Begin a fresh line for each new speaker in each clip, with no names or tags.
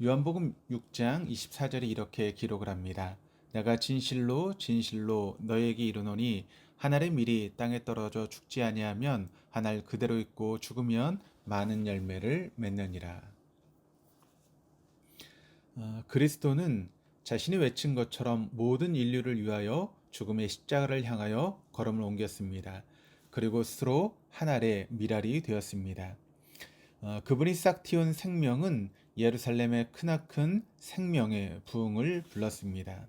요한복음 6장 24절에 이렇게 기록을 합니다. 내가 진실로 진실로 너에게 이르노니 한 알의 밀이 땅에 떨어져 죽지 아니하면 한 알 그대로 있고 죽으면 많은 열매를 맺느니라. 어, 그리스도는 자신이 외친 것처럼 모든 인류를 위하여 죽음의 십자가를 향하여 걸음을 옮겼습니다. 그리고 스스로 한 알의 밀알이 되었습니다. 어, 그분이 싹 틔운 생명은 예루살렘의 크나큰 생명의 부흥을 불렀습니다.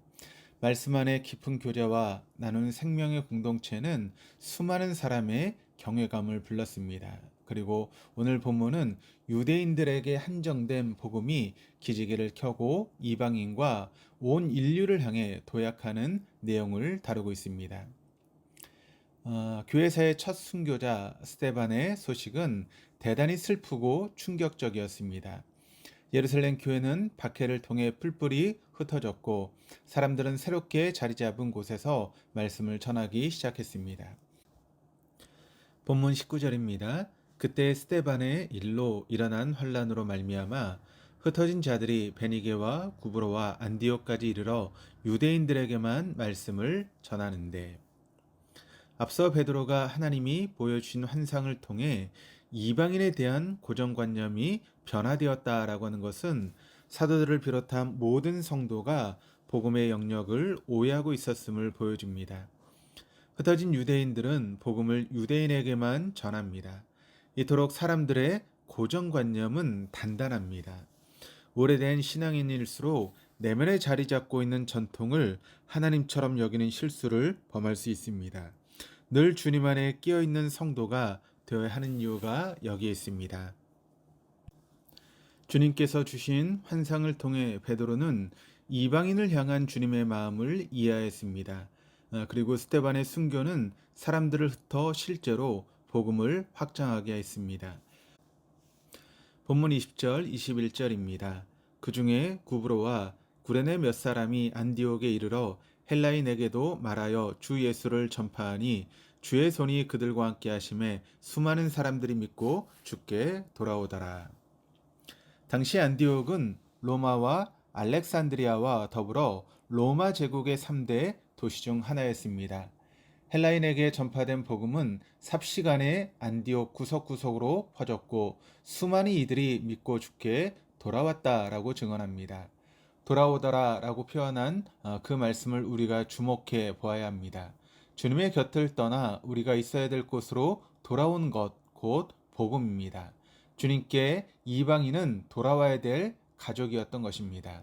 말씀 안에 깊은 교제와 나누는 생명의 공동체는 수많은 사람의 경외감을 불렀습니다. 그리고 오늘 본문은 유대인들에게 한정된 복음이 기지개를 켜고 이방인과 온 인류를 향해 도약하는 내용을 다루고 있습니다. 어, 교회사의 첫 순교자 스테반의 소식은 대단히 슬프고 충격적이었습니다. 예루살렘 교회는 박해를 통해 뿔뿔이 흩어졌고 사람들은 새롭게 자리 잡은 곳에서 말씀을 전하기 시작했습니다. 본문 19절입니다. 그때 스테반의 일로 일어난 환란으로 말미암아 흩어진 자들이 베니게와 구브로와 안디오까지 이르러 유대인들에게만 말씀을 전하는데 앞서 베드로가 하나님이 보여주신 환상을 통해 이방인에 대한 고정관념이 변화되었다라고 하는 것은 사도들을 비롯한 모든 성도가 복음의 영역을 오해하고 있었음을 보여줍니다. 흩어진 유대인들은 복음을 유대인에게만 전합니다. 이토록 사람들의 고정관념은 단단합니다. 오래된 신앙인일수록 내면에 자리 잡고 있는 전통을 하나님처럼 여기는 실수를 범할 수 있습니다. 늘 주님 안에 끼어 있는 성도가 되어야 하는 이유가 여기에 있습니다. 주님께서 주신 환상을 통해 베드로는 이방인을 향한 주님의 마음을 이해했습니다. 어, 그리고 스테반의 순교는 사람들을 흩어 실제로 복음을 확장하게 했습니다. 본문 20절, 21절입니다. 그 중에 구브로와 구레네 몇 사람이 안디옥에 이르러 헬라인에게도 말하여 주 예수를 전파하니 주의 손이 그들과 함께 하심에 수많은 사람들이 믿고 죽게 돌아오더라. 당시 안디옥은 로마와 알렉산드리아와 더불어 로마 제국의 3대 도시 중 하나였습니다. 헬라인에게 전파된 복음은 삽시간에 안디옥 구석구석으로 퍼졌고 수많은 이들이 믿고 죽게 돌아왔다라고 증언합니다. 돌아오더라 라고 표현한 어, 그 말씀을 우리가 주목해 보아야 합니다. 주님의 곁을 떠나 우리가 있어야 될 곳으로 돌아온 것, 곧 복음입니다. 주님께 이방인은 돌아와야 될 가족이었던 것입니다.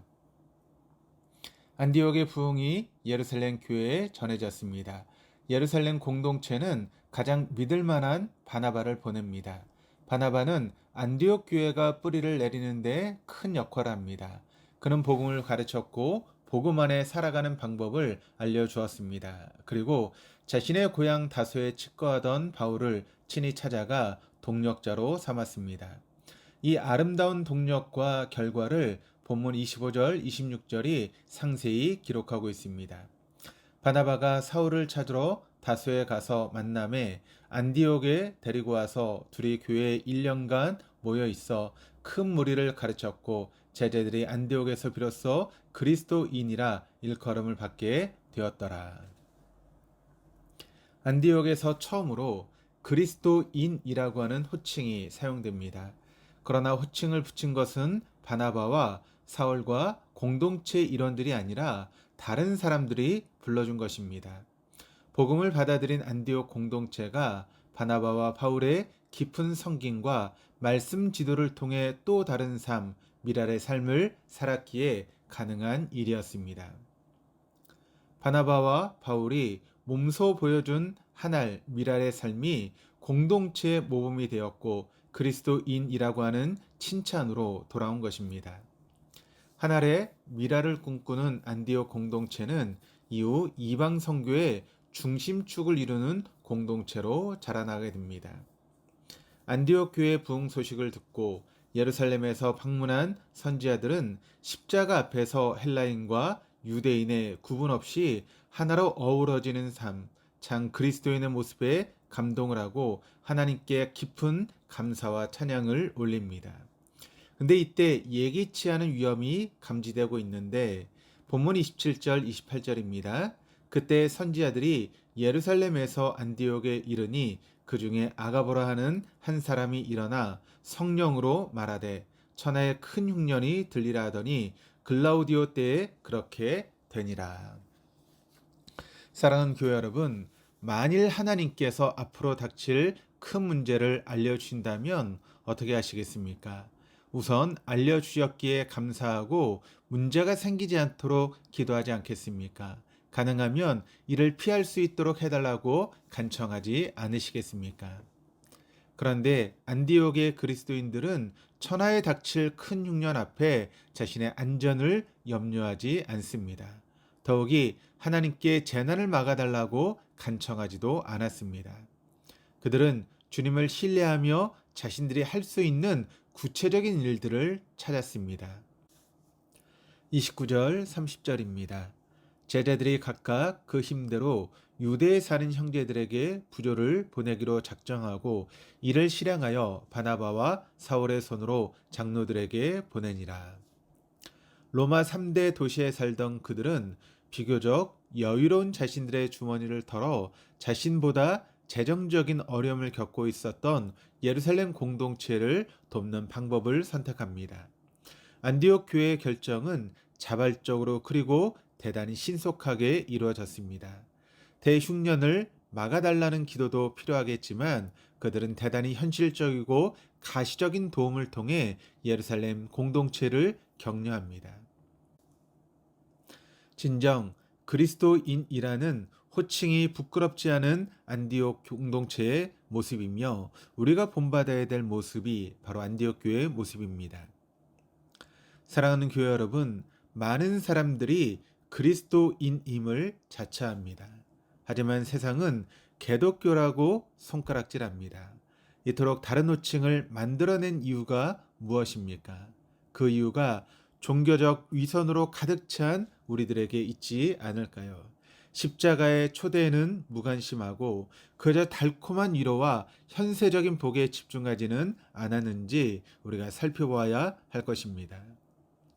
안디옥의 부흥이 예루살렘 교회에 전해졌습니다. 예루살렘 공동체는 가장 믿을 만한 바나바를 보냅니다. 바나바는 안디옥 교회가 뿌리를 내리는데 큰 역할을 합니다. 그는 복음을 가르쳤고 복음 안에 살아가는 방법을 알려주었습니다. 그리고 자신의 고향 다소에 치과하던 바울을 친히 찾아가 동력자로 삼았습니다. 이 아름다운 동력과 결과를 본문 25절, 26절이 상세히 기록하고 있습니다. 바나바가 사울을 찾으러 다소에 가서 만남에 안디옥에 데리고 와서 둘이 교회에 1년간 모여 있어 큰 무리를 가르쳤고 제자들이 안디옥에서 비로소 그리스도인이라 일컬음을 받게 되었더라. 안디옥에서 처음으로 그리스도인이라고 하는 호칭이 사용됩니다. 그러나 호칭을 붙인 것은 바나바와 사울과 공동체 일원들이 아니라 다른 사람들이 불러준 것입니다. 복음을 받아들인 안디옥 공동체가 바나바와 바울의 깊은 성김과 말씀 지도를 통해 또 다른 삶, 미랄의 삶을 살았기에 가능한 일이었습니다. 바나바와 바울이 몸소 보여준 하날 미랄의 삶이 공동체의 모범이 되었고 그리스도인이라고 하는 칭찬으로 돌아온 것입니다. 하나의 미라를 꿈꾸는 안디옥 공동체는 이후 이방 선교의 중심축을 이루는 공동체로 자라나게 됩니다. 안디옥 교회 부흥 소식을 듣고 예루살렘에서 방문한 선지자들은 십자가 앞에서 헬라인과 유대인의 구분 없이 하나로 어우러지는 삶, 장 그리스도인의 모습에 감동을 하고 하나님께 깊은 감사와 찬양을 올립니다. 근데 이때 예기치 않은 위험이 감지되고 있는데 본문 27절 28절입니다. 그때 선지자들이 예루살렘에서 안디옥에 이르니 그 중에 아가보라 하는 한 사람이 일어나 성령으로 말하되 천하에 큰 흉년이 들리라 하더니 글라우디오 때에 그렇게 되니라. 사랑하는 교회 여러분, 만일 하나님께서 앞으로 닥칠 큰 문제를 알려주신다면 어떻게 하시겠습니까? 우선 알려주셨기에 감사하고 문제가 생기지 않도록 기도하지 않겠습니까? 가능하면 이를 피할 수 있도록 해달라고 간청하지 않으시겠습니까? 그런데 안디옥의 그리스도인들은 천하에 닥칠 큰 흉년 앞에 자신의 안전을 염려하지 않습니다. 더욱이 하나님께 재난을 막아달라고 간청하지도 않았습니다. 그들은 주님을 신뢰하며 자신들이 할 수 있는 구체적인 일들을 찾았습니다. 29절 30절입니다. 제자들이 각각 그 힘대로 유대에 사는 형제들에게 부조를 보내기로 작정하고 이를 실행하여 바나바와 사울의 손으로 장로들에게 보내니라. 로마 3대 도시에 살던 그들은 비교적 여유로운 자신들의 주머니를 털어 자신보다 재정적인 어려움을 겪고 있었던 예루살렘 공동체를 돕는 방법을 선택합니다. 안디옥 교회의 결정은 자발적으로 그리고 대단히 신속하게 이루어졌습니다. 대흉년을 막아달라는 기도도 필요하겠지만 그들은 대단히 현실적이고 가시적인 도움을 통해 예루살렘 공동체를 격려합니다. 진정 그리스도인이라는 호칭이 부끄럽지 않은 안디옥 공동체의 모습이며 우리가 본받아야 될 모습이 바로 안디옥 교회의 모습입니다. 사랑하는 교회 여러분, 많은 사람들이 그리스도인임을 자처합니다. 하지만 세상은 개독교라고 손가락질합니다. 이토록 다른 호칭을 만들어낸 이유가 무엇입니까? 그 이유가 종교적 위선으로 가득 찬 우리들에게 있지 않을까요? 십자가의 초대에는 무관심하고 그저 달콤한 위로와 현세적인 복에 집중하지는 않았는지 우리가 살펴보아야 할 것입니다.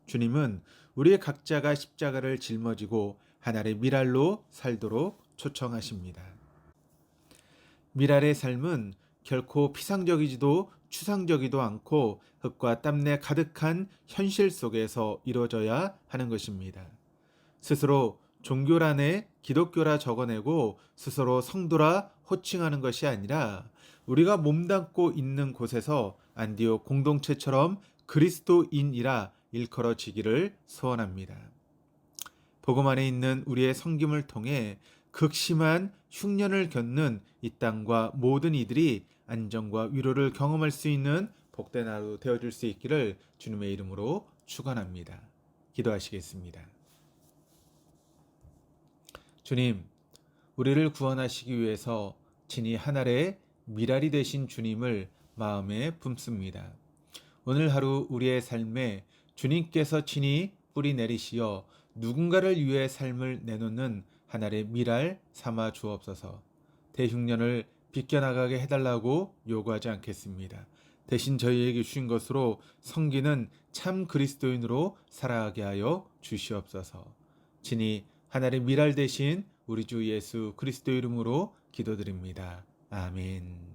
주님은 우리의 각자가 십자가를 짊어지고 하나의 미랄로 살도록 초청하십니다. 미랄의 삶은 결코 피상적이지도 추상적이도 않고 흙과 땀내 가득한 현실 속에서 이루어져야 하는 것입니다. 스스로 종교란에 기독교라 적어내고 스스로 성도라 호칭하는 것이 아니라 우리가 몸담고 있는 곳에서 안디옥 공동체처럼 그리스도인이라 일컬어지기를 소원합니다. 복음 안에 있는 우리의 성김을 통해 극심한 흉년을 겪는 이 땅과 모든 이들이 안정과 위로를 경험할 수 있는 복된 하루 되어줄 수 있기를 주님의 이름으로 축원합니다. 기도하시겠습니다. 주님, 우리를 구원하시기 위해서 진이 하늘의 미랄이 되신 주님을 마음에 품습니다. 오늘 하루 우리의 삶에 주님께서 친히 뿌리 내리시어 누군가를 위해 삶을 내놓는 하늘의 미랄 삼아 주옵소서. 대흉년을 비껴나가게 해달라고 요구하지 않겠습니다. 대신 저희에게 주신 것으로 성기는 참 그리스도인으로 살아가게 하여 주시옵소서. 진이 하나의 미랄 대신 우리 주 예수 그리스도 이름으로 기도드립니다. 아멘.